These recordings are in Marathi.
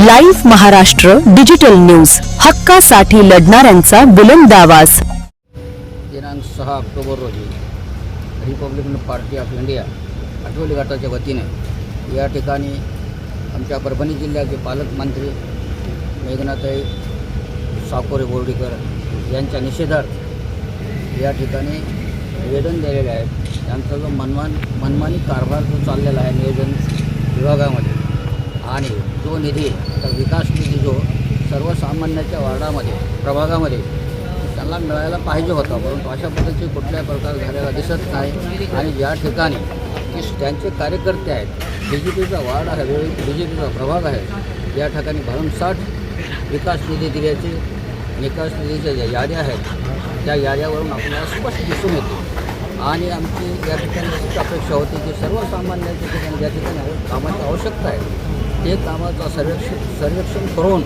Live Maharashtra digital news. हक्कासाठी लढणाऱ्यांचा बुलंद आवाज. दिनांक सहा ऑक्टोबर रोजी रिपब्लिकन पार्टी ऑफ इंडिया आठवली गटाच्या वतीने या ठिकाणी आमच्या परभणी जिल्ह्याचे पालकमंत्री मेघनाताई साकोरे बोर्डीकर यांच्या निषेधार्थ या ठिकाणी निवेदन दिलेले आहे. त्यांचा जो मनमान मनमानी कारभार जो चाललेला आहे नियोजन विभागामध्ये आणि तो निधी तर विकास निधी जो सर्वसामान्याच्या वार्डामध्ये प्रभागामध्ये त्यांना मिळायला पाहिजे होता. परंतु अशा पद्धतीचे कुठल्याही प्रकार झालेला दिसत नाही. आणि ज्या ठिकाणी की त्यांचे कार्यकर्ते आहेत बी जे पीचा वार्ड आहे बी जे पीचा प्रभाग आहे या ठिकाणी भरमसाठ विकास निधी दिल्याचे विकास निधीच्या ज्या याद्या आहेत त्या याद्यावरून आपल्याला स्पष्ट दिसून येते. आणि आमची या ठिकाणी अपेक्षा होती की सर्वसामान्यांच्या ठिकाणी ज्या ठिकाणी कामाची आवश्यकता आहे ते कामाचं सर्वेक्षण सर्वेक्षण करून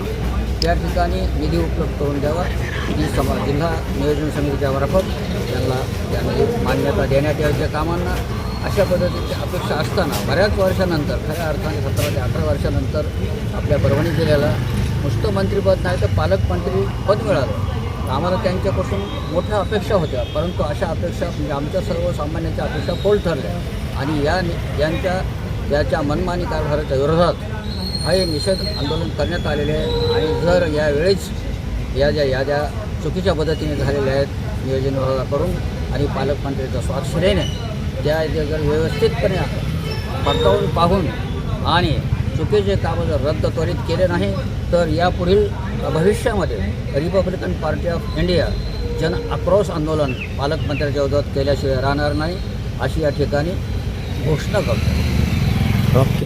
त्या ठिकाणी निधी उपलब्ध करून द्यावा. ही समा जिल्हा नियोजन समितीच्या मार्फत त्यांना त्यामध्ये मान्यता देण्यात यावी त्या कामांना. अशा पद्धतीची अपेक्षा असताना बऱ्याच वर्षानंतर खऱ्या अर्थाने सतरा ते अठरा वर्षानंतर आपल्या परभणी जिल्ह्याला नुसतं मंत्रिपद नाही तर पालकमंत्री पद मिळालं. आम्हाला त्यांच्यापासून मोठ्या अपेक्षा होत्या. परंतु अशा अपेक्षा म्हणजे आमच्या सर्वसामान्यांच्या अपेक्षा फोल ठरल्या. आणि या यांच्या याच्या मनमानी कारभाराच्या विरोधात हे निषेध आंदोलन करण्यात आलेले आहे. आणि जर यावेळेस या ज्या याद्या चुकीच्या पद्धतीने झालेल्या आहेत नियोजन विभागाकडून आणि पालकमंत्र्यांच्या स्वाक्षरीने त्या जर व्यवस्थितपणे पडताळून पाहून आणि चुकीचे कामं जर रद्द त्वरित केले नाही तर यापुढील भविष्यामध्ये रिपब्लिकन पार्टी ऑफ इंडिया जन आक्रोश आंदोलन पालकमंत्र्याच्या विरोधात केल्याशिवाय राहणार नाही अशी या ठिकाणी घोषणा करतो. ओके.